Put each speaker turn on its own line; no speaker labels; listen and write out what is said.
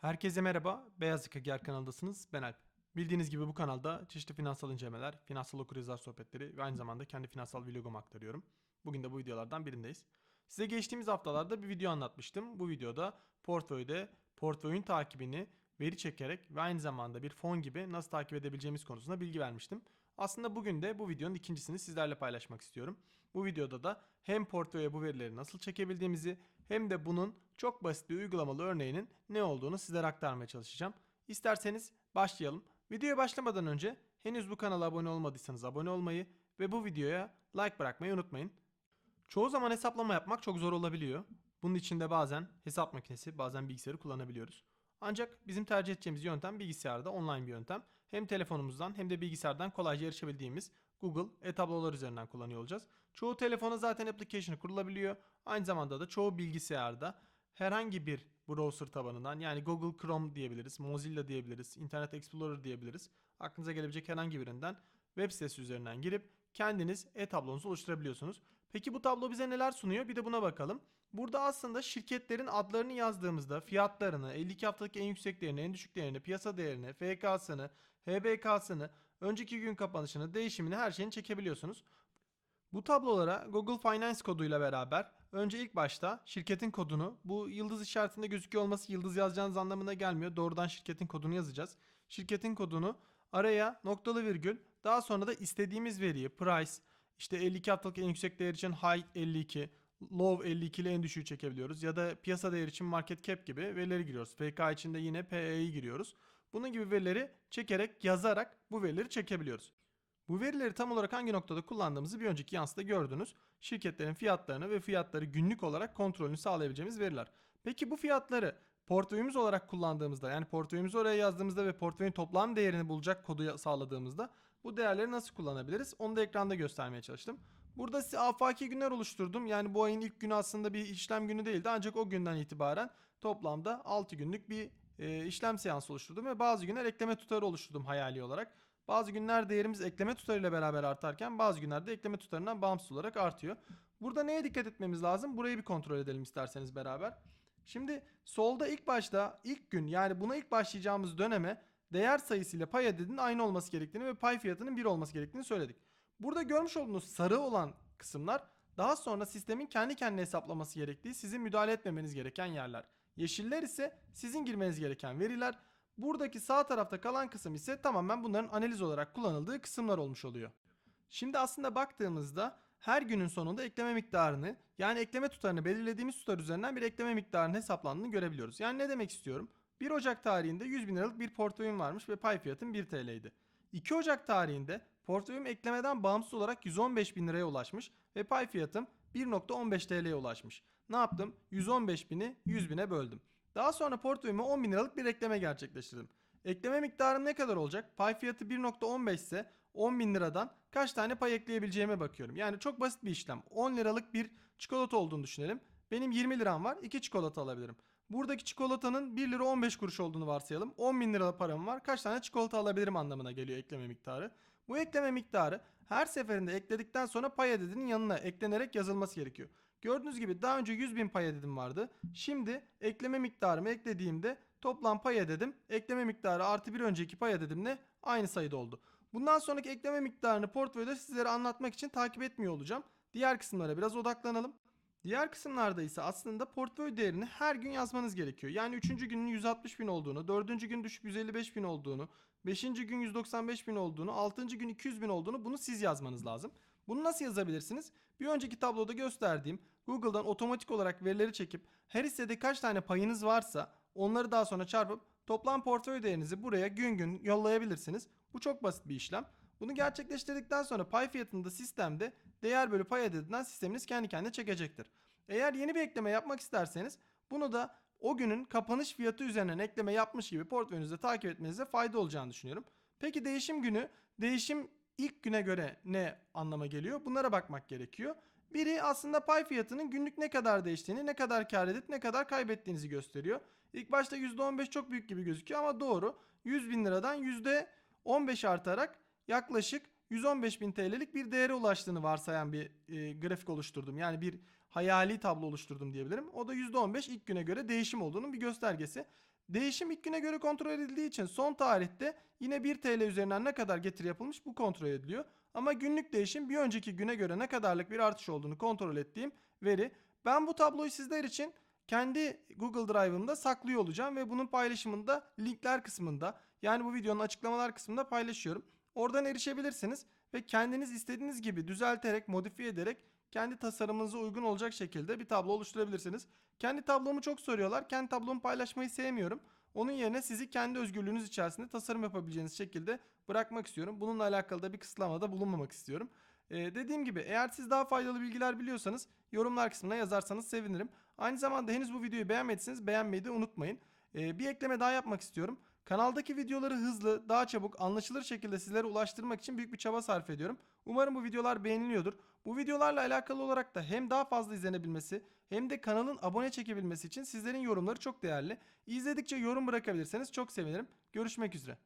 Herkese merhaba. Beyaz Yaka Gel kanalındasınız. Ben Alp. Bildiğiniz gibi bu kanalda çeşitli finansal incelemeler, finansal okuryazar sohbetleri ve aynı zamanda kendi finansal vlogumu aktarıyorum. Bugün de bu videolardan birindeyiz. Size geçtiğimiz haftalarda bir video anlatmıştım. Bu videoda portföyde portföyün takibini veri çekerek ve aynı zamanda bir fon gibi nasıl takip edebileceğimiz konusunda bilgi vermiştim. Aslında bugün de bu videonun ikincisini sizlerle paylaşmak istiyorum. Bu videoda da hem portföye bu verileri nasıl çekebildiğimizi hem de bunun çok basit bir uygulamalı örneğinin ne olduğunu sizlere aktarmaya çalışacağım. İsterseniz başlayalım. Videoya başlamadan önce henüz bu kanala abone olmadıysanız abone olmayı ve bu videoya like bırakmayı unutmayın. Çoğu zaman hesaplama yapmak çok zor olabiliyor. Bunun için de bazen hesap makinesi, bazen bilgisayarı kullanabiliyoruz. Ancak bizim tercih edeceğimiz yöntem bilgisayarda online bir yöntem. Hem telefonumuzdan hem de bilgisayardan kolayca erişebildiğimiz Google e-tablolar üzerinden kullanıyor olacağız. Çoğu telefona zaten application'ı kurulabiliyor. Aynı zamanda da çoğu bilgisayarda herhangi bir browser tabanından yani Google Chrome diyebiliriz, Mozilla diyebiliriz, Internet Explorer diyebiliriz. Aklınıza gelebilecek herhangi birinden web sitesi üzerinden girip kendiniz e-tablonuzu oluşturabiliyorsunuz. Peki bu tablo bize neler sunuyor? Bir de buna bakalım. Burada aslında şirketlerin adlarını yazdığımızda fiyatlarını, 52 haftalık en yüksek değerini, en düşük değerini, piyasa değerini, FK'sını, HBK'sını, önceki gün kapanışını, değişimini her şeyini çekebiliyorsunuz. Bu tablolara Google Finance koduyla beraber önce ilk başta şirketin kodunu bu yıldız işaretinde gözüküyor olması yıldız yazacağınız anlamına gelmiyor. Doğrudan şirketin kodunu yazacağız. Şirketin kodunu araya noktalı virgül daha sonra da istediğimiz veriyi price işte 52 haftalık en yüksek değer için high 52 low 52 ile en düşüğü çekebiliyoruz. Ya da piyasa değeri için market cap gibi verileri giriyoruz. FK için de yine PE'yi giriyoruz. Bunun gibi verileri çekerek yazarak bu verileri çekebiliyoruz. Bu verileri tam olarak hangi noktada kullandığımızı bir önceki yansıda gördünüz. Şirketlerin fiyatlarını ve fiyatları günlük olarak kontrolünü sağlayabileceğimiz veriler. Peki bu fiyatları portföyümüz olarak kullandığımızda yani portföyümüzü oraya yazdığımızda ve portföyün toplam değerini bulacak kodu sağladığımızda bu değerleri nasıl kullanabiliriz? Onu da ekranda göstermeye çalıştım. Burada size afaki günler oluşturdum. Yani bu ayın ilk günü aslında bir işlem günü değildi. Ancak o günden itibaren toplamda 6 günlük bir işlem seansı oluşturdum. Ve bazı günler ekleme tutarı oluşturdum hayali olarak. Bazı günler değerimiz ekleme tutarıyla beraber artarken bazı günlerde ekleme tutarından bağımsız olarak artıyor. Burada neye dikkat etmemiz lazım? Burayı bir kontrol edelim isterseniz beraber. Şimdi solda ilk başta ilk gün yani buna ilk başlayacağımız döneme değer sayısıyla pay adedinin aynı olması gerektiğini ve pay fiyatının 1 olması gerektiğini söyledik. Burada görmüş olduğunuz sarı olan kısımlar daha sonra sistemin kendi kendine hesaplaması gerektiği sizin müdahale etmemeniz gereken yerler. Yeşiller ise sizin girmeniz gereken veriler. Buradaki sağ tarafta kalan kısım ise tamamen bunların analiz olarak kullanıldığı kısımlar olmuş oluyor. Şimdi aslında baktığımızda her günün sonunda ekleme miktarını yani ekleme tutarını belirlediğimiz tutar üzerinden bir ekleme miktarının hesaplandığını görebiliyoruz. Yani ne demek istiyorum? 1 Ocak tarihinde 100 bin liralık bir portföyüm varmış ve pay fiyatım 1 TL'ydi. 2 Ocak tarihinde portföyüm eklemeden bağımsız olarak 115 bin liraya ulaşmış ve pay fiyatım 1.15 TL'ye ulaşmış. Ne yaptım? 115 bini 100 bine böldüm. Daha sonra portföyüme 10 bin liralık bir ekleme gerçekleştirdim. Ekleme miktarım ne kadar olacak? Pay fiyatı 1.15 ise 10 bin liradan kaç tane pay ekleyebileceğime bakıyorum. Yani çok basit bir işlem. 10 liralık bir çikolata olduğunu düşünelim. Benim 20 liram var. 2 çikolata alabilirim. Buradaki çikolatanın 1 lira 15 kuruş olduğunu varsayalım. 10 bin lira param var. Kaç tane çikolata alabilirim anlamına geliyor ekleme miktarı. Bu ekleme miktarı her seferinde ekledikten sonra pay adedinin yanına eklenerek yazılması gerekiyor. Gördüğünüz gibi daha önce 100 bin pay adedim vardı. Şimdi ekleme miktarımı eklediğimde toplam pay adedim ekleme miktarı artı bir önceki pay adedimle aynı sayıda oldu. Bundan sonraki ekleme miktarını portföyde sizlere anlatmak için takip etmiyor olacağım. Diğer kısımlara biraz odaklanalım. Diğer kısımlarda ise aslında portföy değerini her gün yazmanız gerekiyor. Yani 3. günün 160 bin olduğunu, 4. gün düşük 155 bin olduğunu, 5. gün 195 bin olduğunu, 6. gün 200 bin olduğunu bunu siz yazmanız lazım. Bunu nasıl yazabilirsiniz? Bir önceki tabloda gösterdiğim Google'dan otomatik olarak verileri çekip her hissede kaç tane payınız varsa onları daha sonra çarpıp toplam portföy değerinizi buraya gün gün yollayabilirsiniz. Bu çok basit bir işlem. Bunu gerçekleştirdikten sonra pay fiyatını da sistemde değer bölü pay adedinden sisteminiz kendi kendine çekecektir. Eğer yeni bir ekleme yapmak isterseniz bunu da o günün kapanış fiyatı üzerinden ekleme yapmış gibi portföyünüzde takip etmenize fayda olacağını düşünüyorum. Peki değişim günü, değişim ilk güne göre ne anlama geliyor? Bunlara bakmak gerekiyor. Biri aslında pay fiyatının günlük ne kadar değiştiğini, ne kadar kar edip ne kadar kaybettiğinizi gösteriyor. İlk başta %15 çok büyük gibi gözüküyor ama doğru. 100 bin liradan %15 artarak yaklaşık 115 bin TL'lik bir değere ulaştığını varsayan bir e, grafik oluşturdum. Yani bir hayali tablo oluşturdum diyebilirim. O da %15 ilk güne göre değişim olduğunun bir göstergesi. Değişim ilk güne göre kontrol edildiği için son tarihte yine 1 TL üzerinden ne kadar getiri yapılmış bu kontrol ediliyor. Ama günlük değişim bir önceki güne göre ne kadarlık bir artış olduğunu kontrol ettiğim veri. Ben bu tabloyu sizler için kendi Google Drive'ımda saklıyor olacağım ve bunun paylaşımını da linkler kısmında yani bu videonun açıklamalar kısmında paylaşıyorum. Oradan erişebilirsiniz ve kendiniz istediğiniz gibi düzelterek, modifiye ederek kendi tasarımınıza uygun olacak şekilde bir tablo oluşturabilirsiniz. Kendi tablomu çok soruyorlar. Kendi tablomu paylaşmayı sevmiyorum. Onun yerine sizi kendi özgürlüğünüz içerisinde tasarım yapabileceğiniz şekilde bırakmak istiyorum. Bununla alakalı da bir kısıtlamada bulunmamak istiyorum. Ee, dediğim gibi eğer siz daha faydalı bilgiler biliyorsanız yorumlar kısmına yazarsanız sevinirim. Aynı zamanda henüz bu videoyu beğenmediyseniz beğenmeyi de unutmayın. Ee, bir ekleme daha yapmak istiyorum. Kanaldaki videoları hızlı, daha çabuk, anlaşılır şekilde sizlere ulaştırmak için büyük bir çaba sarf ediyorum. Umarım bu videolar beğeniliyordur. Bu videolarla alakalı olarak da hem daha fazla izlenebilmesi hem de kanalın abone çekebilmesi için sizlerin yorumları çok değerli. İzledikçe yorum bırakabilirseniz çok sevinirim. Görüşmek üzere.